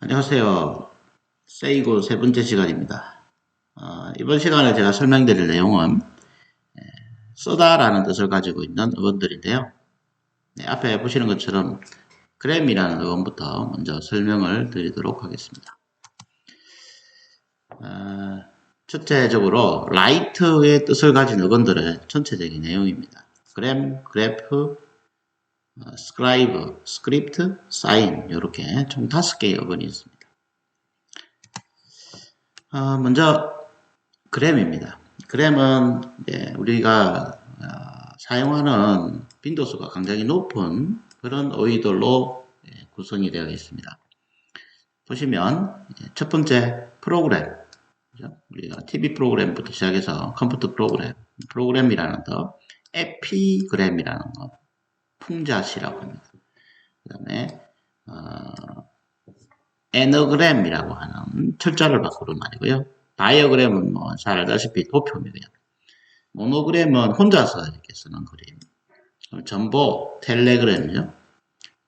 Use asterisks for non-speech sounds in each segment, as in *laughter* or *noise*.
안녕하세요. 세이고 세 번째 시간입니다. 어, 이번 시간에 제가 설명드릴 내용은 에, 쓰다라는 뜻을 가지고 있는 어원들인데요. 네, 앞에 보시는 것처럼 그램이라는 어원부터 먼저 설명을 드리도록 하겠습니다. 어, 첫째적으로 라이트의 뜻을 가진 어원들의 전체적인 내용입니다. 그램, 그래프, 어, 스크라이브, 스크립트, 사인 이렇게 총 다섯 개의 어원이 있습니다. 어, 먼저 그램입니다. 그램은 우리가 어, 사용하는 빈도수가 굉장히 높은 그런 어휘들로 예, 구성이 되어 있습니다. 보시면 이제 첫 번째 프로그램? 우리가 TV 프로그램부터 시작해서 컴퓨터 프로그램 프로그램이라는 더 에피그램이라는 거 풍자시라고 합니다. 그 다음에 어, 에너그램이라고 하는 철자를 바꾸는 말이고요. 다이어그램은 뭐 잘 알다시피 도표입니다. 모노그램은 혼자서 이렇게 쓰는 그림. 전보, 텔레그램이죠.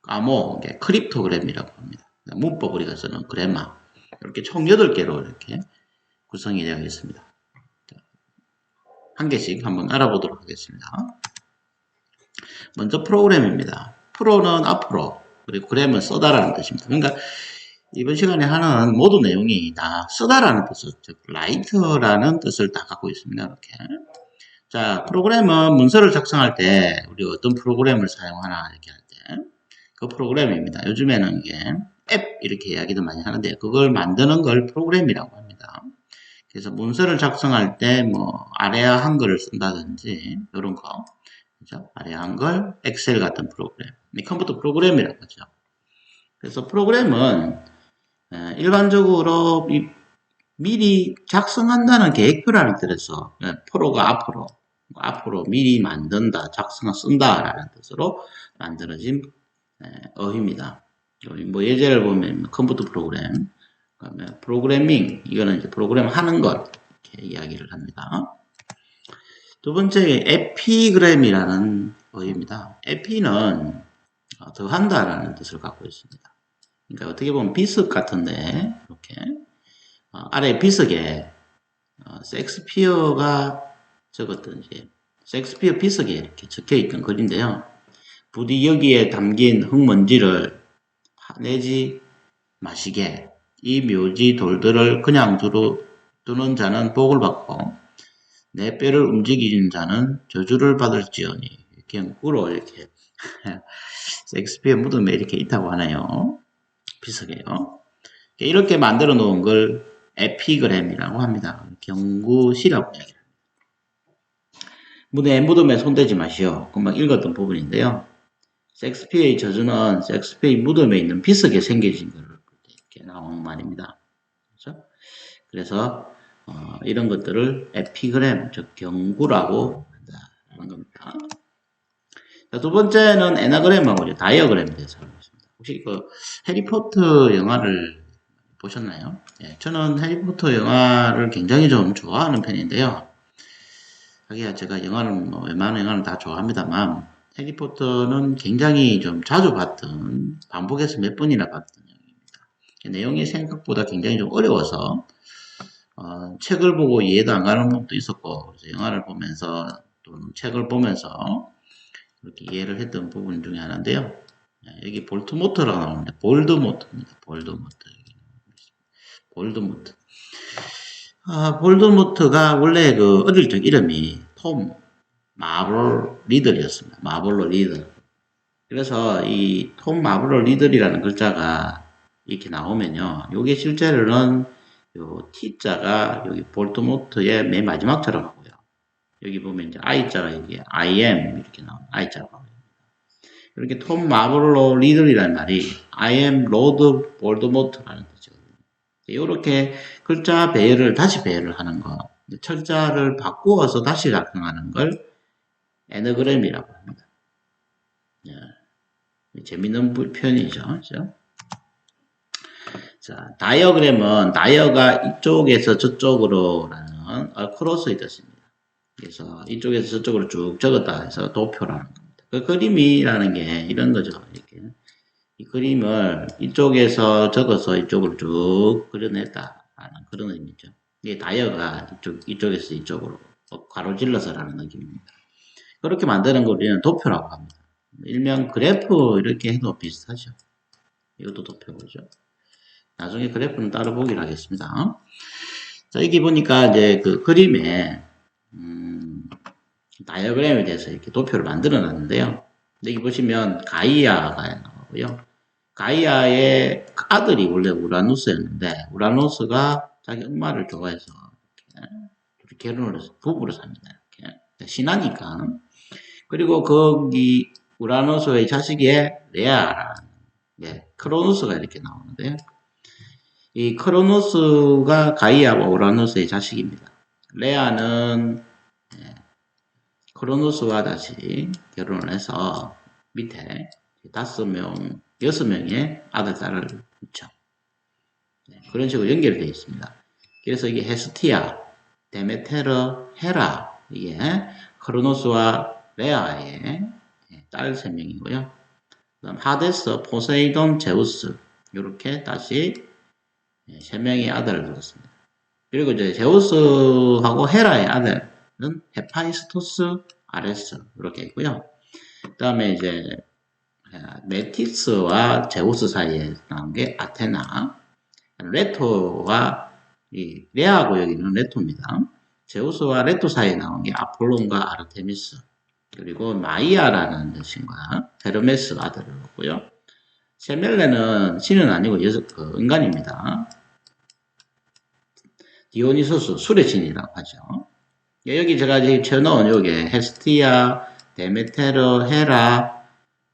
까모, 크립토그램이라고 합니다. 문법 우리가 쓰는 그래마. 이렇게 총 8개로 이렇게 구성이 되어 있습니다. 자, 한 개씩 한번 알아보도록 하겠습니다. 먼저 프로그램입니다. 프로는 앞으로, 그리고 그램은 써다라는 뜻입니다. 그러니까 이번 시간에 하는 모든 내용이 다 쓰다라는 뜻을, 즉, 라이트라는 뜻을 다 갖고 있습니다. 이렇게. 자, 프로그램은 문서를 작성할 때 우리가 어떤 프로그램을 사용하나 이렇게 할 때 그 프로그램입니다. 요즘에는 이게 앱 이렇게 이야기도 많이 하는데 그걸 만드는 걸 프로그램이라고 합니다. 그래서 문서를 작성할 때 뭐 아래아 한글을 쓴다든지 이런 거 그죠? 아래아 한글, 엑셀 같은 프로그램, 이 컴퓨터 프로그램이라고 하죠. 그래서 프로그램은 에, 일반적으로 이 미리 작성한다는 계획표라는 뜻에서 예, 프로가 앞으로 앞으로 미리 만든다, 작성을 쓴다라는 뜻으로 만들어진 에, 어휘입니다. 뭐 예제를 보면 컴퓨터 프로그램, 그다음에 프로그래밍 이거는 이제 프로그램 하는 것 이렇게 이야기를 합니다. 두 번째 에피그램이라는 어휘입니다. 에피는 어, 더한다라는 뜻을 갖고 있습니다. 그러니까 어떻게 보면 비석 같은데 이렇게 어, 아래 비석에 어, 섹스피어가 적었던 이제 섹스피어 비석에 이렇게 적혀 있던 글인데요. 부디 여기에 담긴 흙먼지를 파내지 마시게 이 묘지 돌들을 그냥 두루, 두는 자는 복을 받고 내 뼈를 움직이는 자는 저주를 받을지어니 이렇게 구로 이렇게 *laughs* 섹스피어 무덤에 이렇게 있다고 하네요. 비석에요. 이렇게 만들어 놓은 걸 에피그램이라고 합니다. 경구시라고 얘기합니다. 무대 무덤에 손대지 마시오. 금방 읽었던 부분인데요. 섹스피어의 저주는 섹스피어의 무덤에 있는 비석에 생겨진 것을 이렇게 나오는 말입니다. 그렇죠? 그래서 어, 이런 것들을 에피그램, 즉 경구라고 한다는 겁니다. 자, 두 번째는 에나그램하고 다이어그램에 대해서 알아보겠습니다. 혹시 그 해리포터 영화를 보셨나요? 예, 저는 해리포터 영화를 굉장히 좀 좋아하는 편인데요. 하기야 제가 영화를 뭐 웬만한 영화는 다 좋아합니다만 해리포터는 굉장히 좀 자주 봤던 반복해서 몇 번이나 봤던 영화입니다. 내용이 생각보다 굉장히 좀 어려워서 어, 책을 보고 이해도 안 가는 것도 있었고 영화를 보면서 또는 책을 보면서 이렇게 이해를 했던 부분 중에 하나인데요. 네, 여기 볼트모트라고 나오는데 볼드모트입니다. 볼드모트. 볼드모트. 아, 볼드모트가 원래 그 어릴 적 이름이 톰 마블 리들이었습니다. 마블로 리들. 그래서 이 톰 마블로 리들이라는 글자가 이렇게 나오면요. 이게 실제로는 요 T자가 여기 볼트모트의 맨 마지막 자로 가고요. 여기 보면 이제 I자가 여기 I am 이렇게 나오는 I자로 가고요. 이렇게 톰 마블로 리들이라는 말이 I am 로드 볼드모트라는 뜻이거든요. 이렇게 글자 배열을 다시 배열을 하는 거, 철자를 바꾸어서 다시 작성하는 걸 에너그램이라고 합니다. 예, 재밌는 표현이죠. 그렇죠? 자, 다이어그램은 다이어가 이쪽에서 저쪽으로라는 크로스의 뜻입니다. 그래서 이쪽에서 저쪽으로 쭉 적었다 해서 도표라는 겁니다. 그 그림이라는 게 이런 거죠. 이렇게 이 그림을 이쪽에서 적어서 이쪽으로 쭉 그려냈다. 하는 그런 의미죠. 이게 다이어가 이쪽, 이쪽에서 이쪽으로 가로질러서라는 느낌입니다. 그렇게 만드는 걸 우리는 도표라고 합니다. 일명 그래프 이렇게 해도 비슷하죠. 이것도 도표고죠. 나중에 그래프는 따로 보기로 하겠습니다. 자, 여기 보니까 이제 그 그림에, 음, 다이어그램에 대해서 이렇게 도표를 만들어 놨는데요. 여기 보시면 가이아가 나오고요. 가이아의 아들이 원래 우라누스였는데, 우라누스가 자기 엄마를 좋아해서 이렇게 결혼을 해서 부부로 삽니다. 이렇게. 신하니까. 그리고 거기 우라누스의 자식이 레아라는, 예, 크로누스가 이렇게 나오는데요. 이 크로노스가 가이아와 우라노스의 자식입니다. 레아는 예, 크로노스와 다시 결혼을 해서 밑에 다섯 명, 여섯 명의 아들, 딸을 낳죠. 네, 그런 식으로 연결되어 있습니다. 그래서 이게 헤스티아, 데메테르, 헤라, 이게 크로노스와 레아의 예, 딸세 명이고요. 그다음 하데스, 포세이돈, 제우스 이렇게 다시 예, 세 명의 아들을 두었습니다. 그리고 이제 제우스하고 헤라의 아들은 헤파이스토스, 아레스 이렇게 있고요. 그 다음에 이제 메티스와 제우스 사이에 나온 게 아테나, 레토와 이 레아고 여기는 레토입니다. 제우스와 레토 사이에 나온 게 아폴론과 아르테미스, 그리고 마이아라는 여신과 헤르메스 아들을 얻고요. 세멜레는 신은 아니고 여, 그 인간입니다. 디오니소스, 술의 신이라고 하죠. 예, 여기 제가 지금 쳐놓은 여기 헤스티아, 데메테르, 헤라,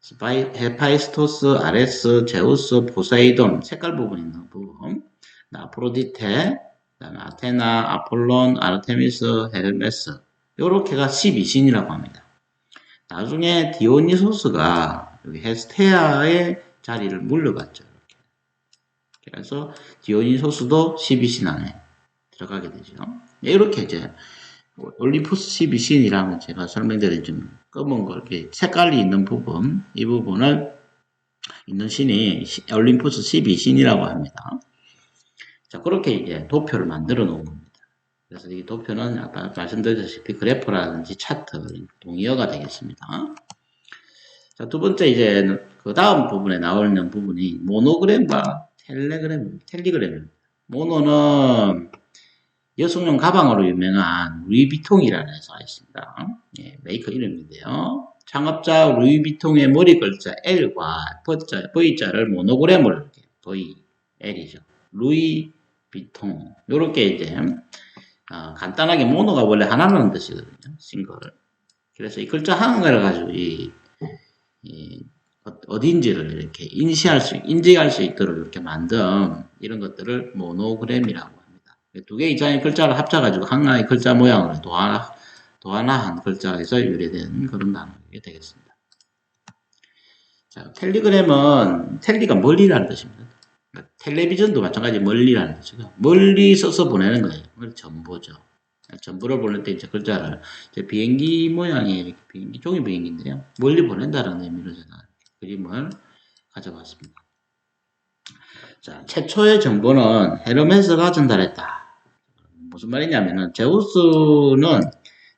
스파이, 헤파이스토스, 아레스, 제우스, 포세이돈 색깔 부분 있는 부분 아프로디테, 그다음에 아테나, 아폴론, 아르테미스, 헤르메스 요렇게가 12신이라고 합니다. 나중에 디오니소스가 여기 헤스테아의 자리를 물려갔죠. 그래서 디오니소스도 12신 안에 들어가게 되죠. 이렇게 이제 올림푸스 12신이라면 제가 설명드린 좀 검은 걸 이렇게 색깔이 있는 부분 이 부분을 있는 신이 올림푸스 12신이라고 합니다. 자 그렇게 이제 도표를 만들어 놓은 겁니다. 그래서 이 도표는 아까 말씀드렸다시피 그래프라든지 차트 동의어가 되겠습니다. 자, 두 번째 이제 그 다음 부분에 나오는 부분이 모노그램과 텔레그램, 텔리그램입니다. 모노는 여성용 가방으로 유명한 루이비통이라는 회사가 있습니다. 예, 메이커 이름인데요. 창업자 루이비통의 머리 글자 L과 V자, V자를 모노그램으로 이렇게 V, L이죠. 루이비통. 요렇게 이제 어, 간단하게 모노가 원래 하나라는 뜻이거든요. 싱글. 그래서 이 글자 하나를 가지고 이, 이 어딘지를 이렇게 인식할 수, 인지할 수 있도록 이렇게 만든 이런 것들을 모노그램이라고. 두개 이상의 글자를 합쳐가지고 하나의 글자 모양을 도하나, 도하나한 글자에서 유래된 그런 단어가 되겠습니다. 자, 텔리그램은 텔리가 멀리라는 뜻입니다. 그러니까 텔레비전도 마찬가지 멀리라는 뜻이고 멀리 써서 보내는 거예요. 전보죠. 전보를 보낼 때 이제 글자를 이제 비행기 모양의 비행기 종이 비행기인데요. 멀리 보낸다는 의미로 제가 그림을 가져봤습니다. 자, 최초의 정보는 헤르메스가 전달했다. 무슨 말이냐면은 제우스는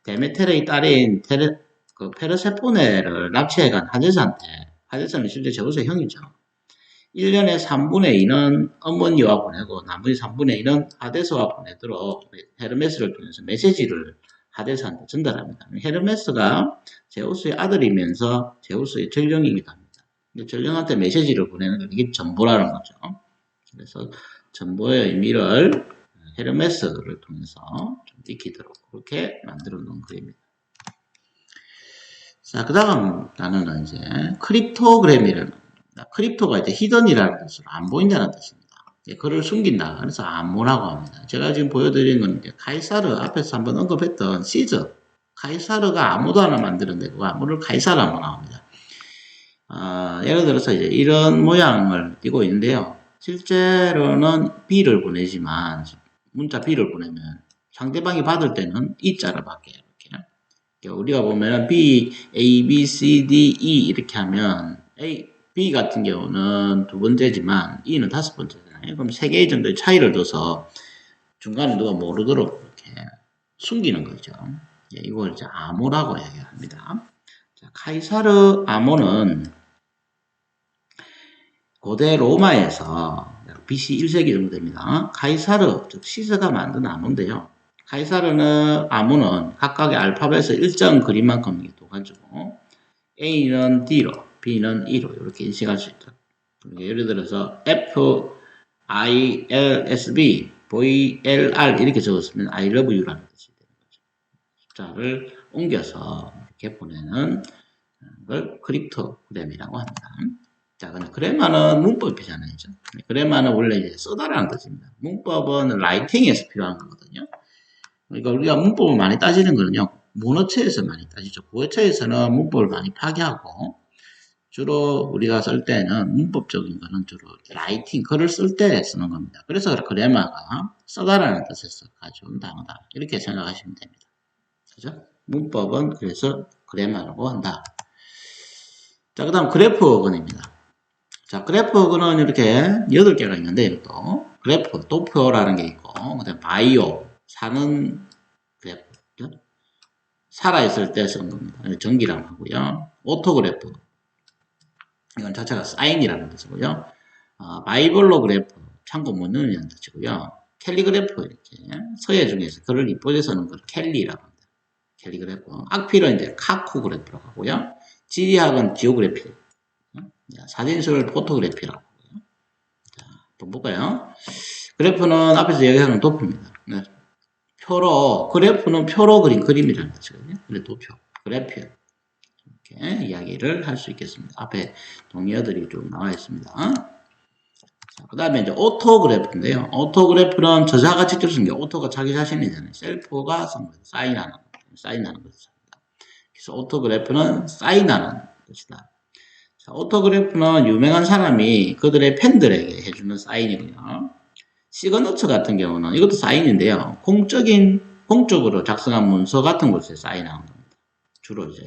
데메테르의 딸인 테레, 그 페르세포네를 납치해간 하데스한테 하데스는 실제 제우스의 형이죠. 1년에 3분의 2는 어머니와 보내고 나머지 3분의 2는 하데스와 보내도록 헤르메스를 통해서 메시지를 하데스한테 전달합니다. 헤르메스가 제우스의 아들이면서 제우스의 전령이기도 합니다. 전령한테 메시지를 보내는 건 이게 전보라는 거죠. 그래서 전보의 의미를 헤르메스를 통해서 좀 익히도록 그렇게 만들어 놓은 그림입니다. 자, 그 다음 단어는 이제 크립토그램이라는 겁니다. 크립토가 이제 히든이라는 뜻으로 안 보인다는 뜻입니다. 그를 숨긴다. 그래서 암모라고 합니다. 제가 지금 보여드리는 건 이제 카이사르 앞에서 한번 언급했던 시저. 카이사르가 아무도 하나 만드는데 그 암모를 카이사르 암모 나옵니다. 어, 예를 들어서 이제 이런 모양을 띄고 있는데요. 실제로는 B를 보내지만 문자 B를 보내면 상대방이 받을 때는 E자를 받게 이렇게. 그러니까 우리가 보면 B, A, B, C, D, E 이렇게 하면 A, B 같은 경우는 두 번째지만 E는 다섯 번째잖아요. 그럼 세개 정도의 차이를 둬서 중간에 누가 모르도록 이렇게 숨기는 거죠. 예, 이걸 이제 암호라고 얘기합니다. 자, 카이사르 암호는 고대 로마에서 BC 1세기 정도 됩니다. 카이사르, 즉 시스가 만든 암호인데요. 카이사르는 암호는 각각의 알파벳을 일정 그림만큼 둬가지고 A는 D로, B는 E로 이렇게 인식할 수 있다. 예를 들어서 F, I, L, S, B, V, L, R 이렇게 적었으면 I love you라는 뜻이 되는 거죠. 숫자를 옮겨서 이렇게 보내는 걸 크립토그램이라고 합니다. 자, 근데 그래마는 문법이잖아요. 그래마는 원래 이제 써다라는 뜻입니다. 문법은 라이팅에서 필요한 거거든요. 그러니까 우리가 문법을 많이 따지는 거는요. 문어체에서 많이 따지죠. 구어체에서는 문법을 많이 파괴하고 주로 우리가 쓸 때는 문법적인 거는 주로 라이팅, 글을 쓸 때 쓰는 겁니다. 그래서 그래마가 써다라는 뜻에서 가져온 단어다. 이렇게 생각하시면 됩니다. 그죠? 문법은 그래서 그래마라고 한다. 자, 그 다음 그래프어근입니다. 자, 그래프어근은 이렇게 8개가 있는데, 이것도. 그래프, 도표라는 게 있고, 그 다음 바이오, 사는 그래프. 살아있을 때 쓰는 겁니다. 전기라고 하고요. 오토그래프. 이건 자체가 사인이라는 뜻이고요. 어, 바이블로 그래프, 참고 문는이라는 뜻이고요. 캘리그래프, 이렇게. 서예 중에서 글을 이쁘게 쓰는 걸 캘리라고 합니다. 캘리그래프. 악필은 이제 카쿠그래프라고 하고요. 지리학은 지오그래피. 사진술 포토그래피라고. 자, 또 볼까요? 그래프는 앞에서 얘기하는 도표입니다. 네. 표로, 그래프는 표로 그린 그림이라는 뜻이거든요. 그래, 도표, 그래프. 이렇게 이야기를 할 수 있겠습니다. 앞에 동의어들이 좀 나와 있습니다. 그 다음에 이제 오토그래프인데요. 오토그래프는 저자가 직접 쓴 게 오토가 자기 자신이잖아요. 셀프가. 사인하는 거. 사인하는 것입니다. 그래서 오토그래프는 사인하는 것이다. 자, 오토그래프는 유명한 사람이 그들의 팬들에게 해주는 사인이고요. 시그너처 같은 경우는 이것도 사인인데요. 공적인 공적으로 작성한 문서 같은 곳에 사인하는 겁니다. 주로 이제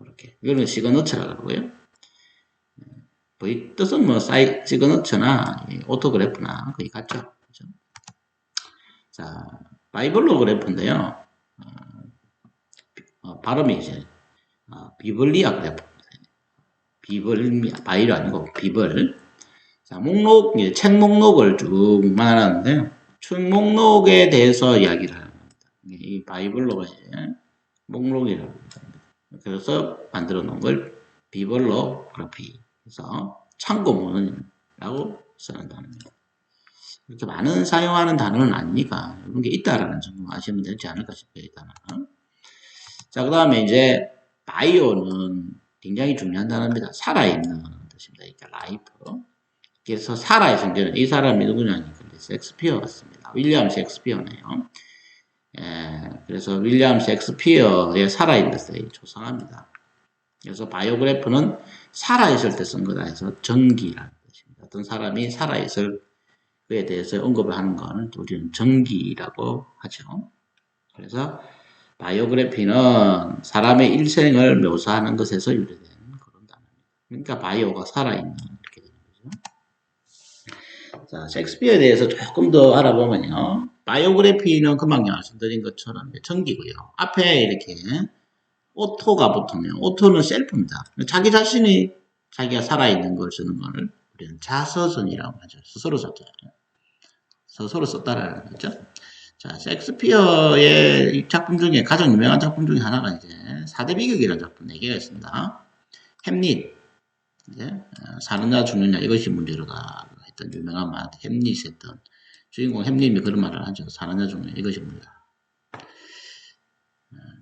이렇게 이거는 시그너처라고 하고요. 거의 뜻은 뭐 사이 시그너처나 오토그래프나 거의 같죠. 그렇죠? 자, 바이블로 그래프인데요. 어, 발음이 이제 어, 비블리아 그래프 비블 바이를 아니고 비블 자 목록 이제 책 목록을 쭉 말하는데요. 책 목록에 대해서 이야기를 하는 겁니다. 이 바이블로가 목록이라고 합니다. 그래서 만들어 놓은 걸 비블로 그래피 그래서 참고문이라고 쓰는 단어입니다. 이렇게 많은 사용하는 단어는 아니니까 이런 게 있다라는 점을 아시면 되지 않을까 싶어요 자, 그 다음에 이제 바이오는 굉장히 중요한 단어입니다. 살아있는 뜻입니다. 그러니까 라이프. 그래서 살아있은 저는 이 사람이 누구냐니까 섹스피어 같습니다. 윌리엄 섹스피어네요. 예, 그래서 윌리엄 섹스피어의 살아있는 뜻에 조성합니다. 그래서 바이오그래프는 살아있을 때 쓴 거다 해서 전기라는 뜻입니다. 어떤 사람이 살아있을 그에 대해서 언급을 하는 건 우리는 전기라고 하죠. 그래서 바이오그래피는 사람의 일생을 묘사하는 것에서 유래된 그런 단어입니다. 그러니까 바이오가 살아있는 이렇게 되는 거죠. 자, 셰익스피어에 대해서 조금 더 알아보면요. 바이오그래피는 금방 말씀드린 것처럼 전기고요. 앞에 이렇게 오토가 붙으면 오토는 셀프입니다. 자기 자신이 자기가 살아있는 걸 쓰는 거를 우리는 자서전이라고 하죠. 스스로 썼잖아요. 스스로 썼다라는 거죠. 자, 셰익스피어의 작품 중에 가장 유명한 작품 중에 하나가 이제 사대 비극이라는 작품 4개가 있습니다. 햄릿, 이제 어, 사느냐 죽느냐 이것이 문제로다 했던 유명한 말 햄릿 했던 주인공 햄릿이 그런 말을 하죠. 사느냐 죽느냐 이것이 문제다.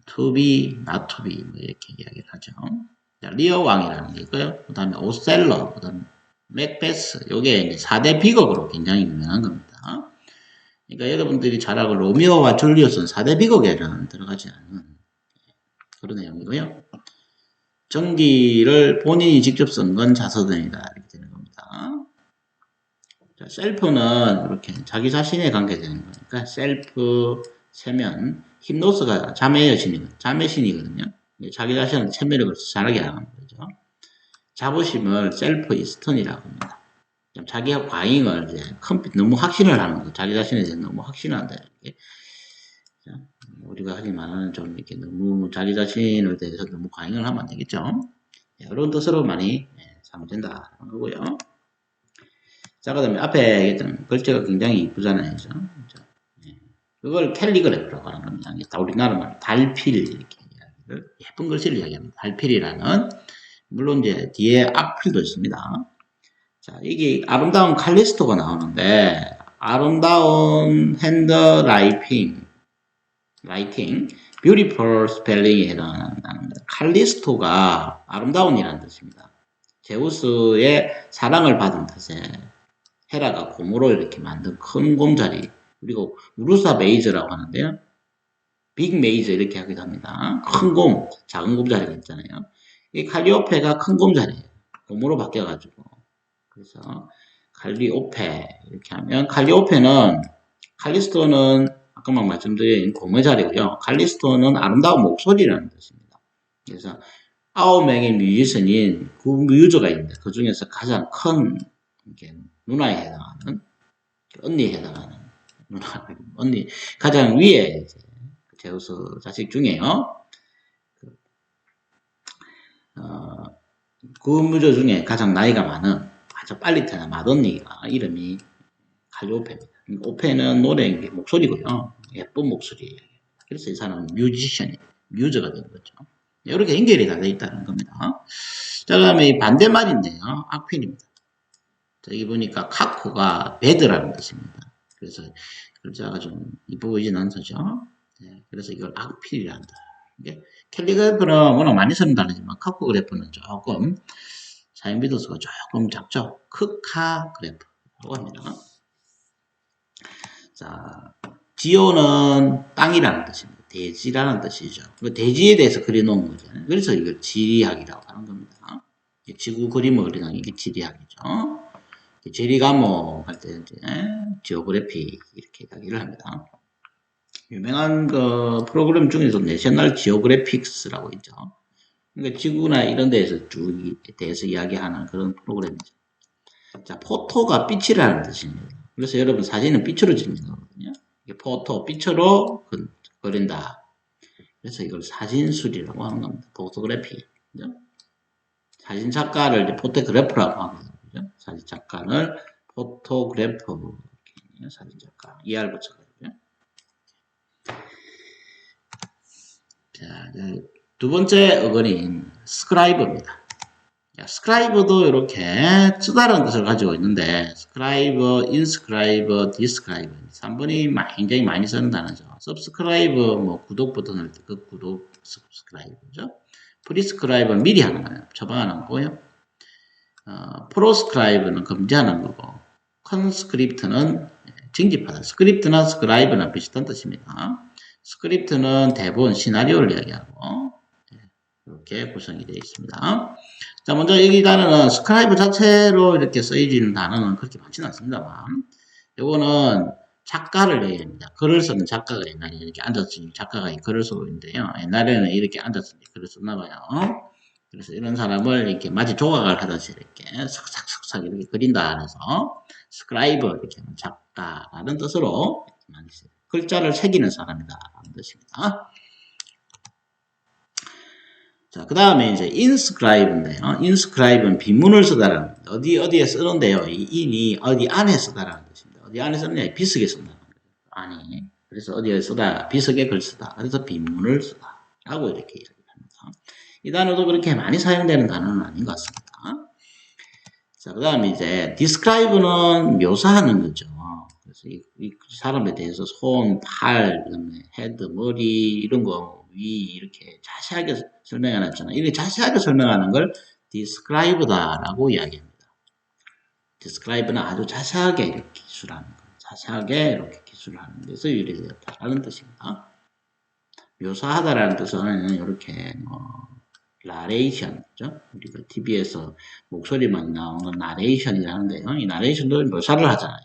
투비, 나투비 뭐 이렇게 이야기를 하죠. 자, 리어 왕이라는 게 있고요. 그 다음에 오셀러, 그 다음에 맥베스, 요게 이제 4대 비극으로 굉장히 유명한 겁니다. 그러니까 여러분들이 잘 알고 로미오와 줄리엣은 4대 비극에는 들어가지 않는 그런 내용이고요. 전기를 본인이 직접 쓴 건 자서전이다 이렇게 되는 겁니다. 자, 셀프는 이렇게 자기 자신에 관계되는 거니까 셀프 세면 힘노스가 자매 여신이거든요. 자매 신이거든요. 자기 자신한테 체면을 잘하게 하는 거죠. 자부심을 셀프 이스턴이라고 합니다. 좀 자기가 과잉을 이제 컴퓨 너무 확신을 하는 거, 자기 자신에 대해 너무 확신한다. 이렇게. 자, 우리가 하지 말하는 좀 이렇게 너무 자기 자신에 대해서 너무 과잉을 하면 안 되겠죠. 예, 이런 뜻으로 많이 예, 사용된다. 하는 거고요. 자, 그 다음에 앞에 얘기했던 글자가 굉장히 이쁘잖아요. 그죠? 예. 그걸 캘리그래프라고 하는 겁니다. 우리나라 말 달필 이렇게 예쁜 글씨를 이야기합니다. 달필이라는 물론 이제 뒤에 악필도 있습니다. 자, 이게 아름다운 칼리스토가 나오는데 아름다운 핸드 라이팅 라이팅 beautiful spelling에 해당하는 칼리스토가 아름다운이라는 뜻입니다. 제우스의 사랑을 받은 뜻에 헤라가 곰으로 이렇게 만든 큰 곰자리 그리고 우르사 메이저라고 하는데요. 빅 메이저 이렇게 하기도 합니다. 큰 곰, 작은 곰자리가 있잖아요. 이 칼리오페가 큰 곰자리예요. 곰으로 바뀌어가지고 그래서 칼리오페 이렇게 하면 칼리오페는 칼리스토는 아까 막 말씀드린 곰의 자리고요. 칼리스토는 아름다운 목소리라는 뜻입니다. 그래서 아홉 명의 뮤지션인 그 뮤즈가 있는데 그 중에서 가장 큰 이렇게 누나에 해당하는 언니에 해당하는 누나 언니 가장 위에 이제 제우스 자식 중에요. 그, 어, 그 뮤즈 중에 가장 나이가 많은 아주 빨리 태어난 맏언니가 이름이 칼리오페입니다. 오페는 노래 목소리고요. 예쁜 목소리. 그래서 이 사람은 뮤지션이 뮤즈가 된 거죠. 이렇게 연결이 다 되어 있다는 겁니다. 자, 그 다음에 반대말인데요. 악필입니다. 자, 여기 보니까 카코가 베드라는 뜻입니다. 그래서 글자가 좀 보이진 않죠. 네, 그래서 이걸 악필이란다. 이게 캘리그래프는 워낙 많이 쓰는 단어지만 카코 그래프는 조금 사용 비도수가 조금 작죠. 크카 그래프라고 합니다. 자, 지오는 땅이라는 뜻입니다. 대지라는 뜻이죠. 그 대지에 대해서 그려놓은 거잖아요. 그래서 이걸 지리학이라고 하는 겁니다. 지구 그림을 그리는 이게 지리학이죠. 지리과목 할 때 이제 지오그래피 이렇게 이야기를 합니다. 유명한 그 프로그램 중에서 내셔널 지오그래픽스라고 있죠. 그러니까 지구나 이런 데에서 쭉 대해서 이야기하는 그런 프로그램이죠. 자, 포토가 빛이라는 뜻입니다. 그래서 여러분 사진은 빛으로 찍는 거거든요. 이게 포토, 빛으로 그, 그린다. 그래서 이걸 사진술이라고 하는 겁니다. 포토그래피. 그죠? 사진 작가를 이제 포토그래퍼라고 하거든요. 그죠? 사진 작가를 포토그래퍼. 사진 작가. ER 붙여가지고요. 자, 두 번째 어근인 스크라이버입니다. 스크라이버도 이렇게 쓰다라는 뜻을 가지고 있는데 스크라이버, 인스크라이버, 디스크라이버 3번이 굉장히 많이 쓰는 단어죠. subscribe 뭐 구독 버튼 할때 그 구독 subscribe죠. 프리스크라이버 미리 하는 거예요. 처방하는 거고요. 어, 프로스크라이브는 금지하는 거고 컨스크립트는 징집하다. 스크립트나 스크라이브나 비슷한 뜻입니다. 스크립트는 대본, 시나리오를 이야기하고 이렇게 구성이 되어 있습니다. 자, 먼저 여기 단어는 스크라이브 자체로 이렇게 쓰여지는 단어는 그렇게 많지는 않습니다만, 요거는 작가를 얘기합니다. 글을 쓰는 작가가 옛날에 이렇게 앉아서 작가가 글을 쓰고 있는데요. 옛날에는 이렇게 앉아서 글을 썼나 봐요. 그래서 이런 사람을 이렇게 마치 조각을 하듯이 이렇게 삭삭삭삭 이렇게 그린다 그래서 스크라이브 이렇게 하면 작가라는 뜻으로. 글자를 새기는 사람이다 라는 뜻입니다. 자, 그 다음에 이제 inscribe인데요. inscribe는 비문을 쓰다라는 어디 어디에 쓰는데요. 이 in이 어디 안에 쓰다라는 뜻입니다. 어디 안에 쓰느냐? 비석에 쓴다는 거예요. 아니. 그래서 어디에 쓰다? 비석에 글 쓰다. 그래서 비문을 쓰다. 라고 이렇게 이야기합니다. 이 단어도 그렇게 많이 사용되는 단어는 아닌 것 같습니다. 자, 그 다음에 이제 describe는 묘사하는 거죠. 그래서 이, 이 사람에 대해서 손, 팔, 헤드, 머리 이런 거 위 이렇게 자세하게 설명해 놨잖아요. 이렇게 자세하게 설명하는 걸 describe다라고 이야기합니다. describe는 아주 자세하게 이렇게 기술하는 거. 자세하게 이렇게 기술하는 데서 유래되었다라는 뜻입니다. 묘사하다라는 뜻은 이렇게 뭐 나레이션, 죠 우리가 TV에서 목소리만 나오는 나레이션이라는데요. 이 나레이션도 묘사를 하잖아요.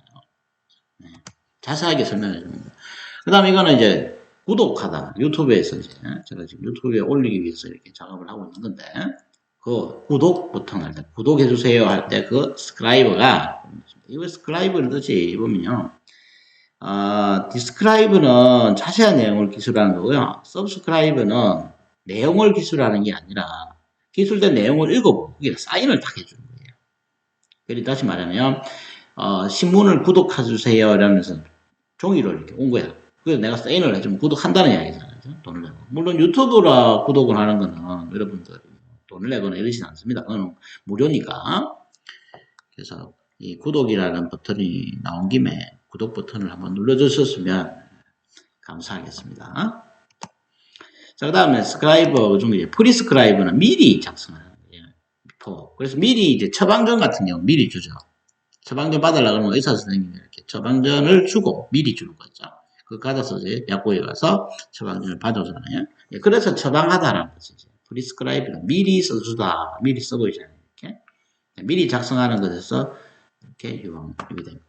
네. 자세하게 설명해 줍니다. 그 다음에 이거는 이제 구독하다. 유튜브에서 이제 제가 지금 유튜브에 올리기 위해서 이렇게 작업을 하고 있는 건데 그 구독 버튼 할 때, 구독해 주세요 할 때 그 스크라이버가, 이거 스크라이버는 뜻이 보면요. 아, 디스크라이브는 자세한 내용을 기술하는 거고요. 서브스크라이브는 내용을 기술하는 게 아니라 기술된 내용을 읽어보고 사인을 딱 해주는 거예요. 그리 다시 말하면 어, 신문을 구독해주세요 이러면서 종이로 이렇게 온 거야. 그래서 내가 사인을 해주면 구독한다는 이야기잖아요. 돈을 내고. 물론 유튜브라 구독을 하는 거는 여러분들 돈을 내거나 이러진 않습니다. 그거는 무료니까. 그래서 이 구독이라는 버튼이 나온 김에 구독 버튼을 한번 눌러주셨으면 감사하겠습니다. 자, 그 다음에 스크라이버 중에 이제 프리스크라이버는 미리 작성하는 거예요. before. 그래서 미리 이제 처방전 같은 경우 미리 주죠. 처방전 받으려고 하면 의사 선생님이 이렇게 처방전을 주고 미리 주는 거죠. 그 이제 약국에 가서 처방전을 받아오잖아요. 예, 그래서 처방하다라는. 이제. 프리스크라이브는 미리 써주다, 미리 써보이잖아요. 이렇게. 예, 미리 작성하는 것에서 이렇게 유형, 유입됩니다.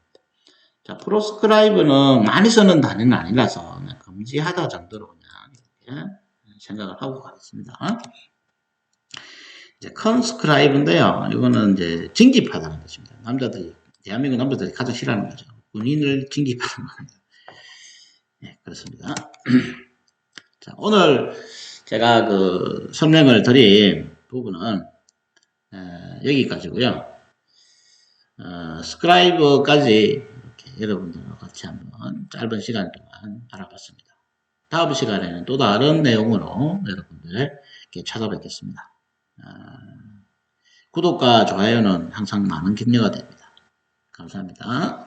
자, 프로스크라이브는 많이 쓰는 단위는 아니라서 금지하다 정도로 그냥 이렇게 생각을 하고 가겠습니다. 이제 컨스크라이브인데요. 이거는 이제 징집하다는 것입니다. 남자들이 대한민국 남자들이 가장 싫어하는 거죠. 군인을 징집하는 겁니다. 네, 그렇습니다. *clears throat* 자, 오늘 제가 그 설명을 드린 부분은 에, 여기까지고요. 어, 스크라이브까지 이렇게 여러분들과 같이 한번 짧은 시간 동안 알아봤습니다. 다음 시간에는 또 다른 내용으로 여러분들 이렇게 찾아뵙겠습니다. 아, 구독과 좋아요는 항상 많은 격려가 됩니다. 감사합니다.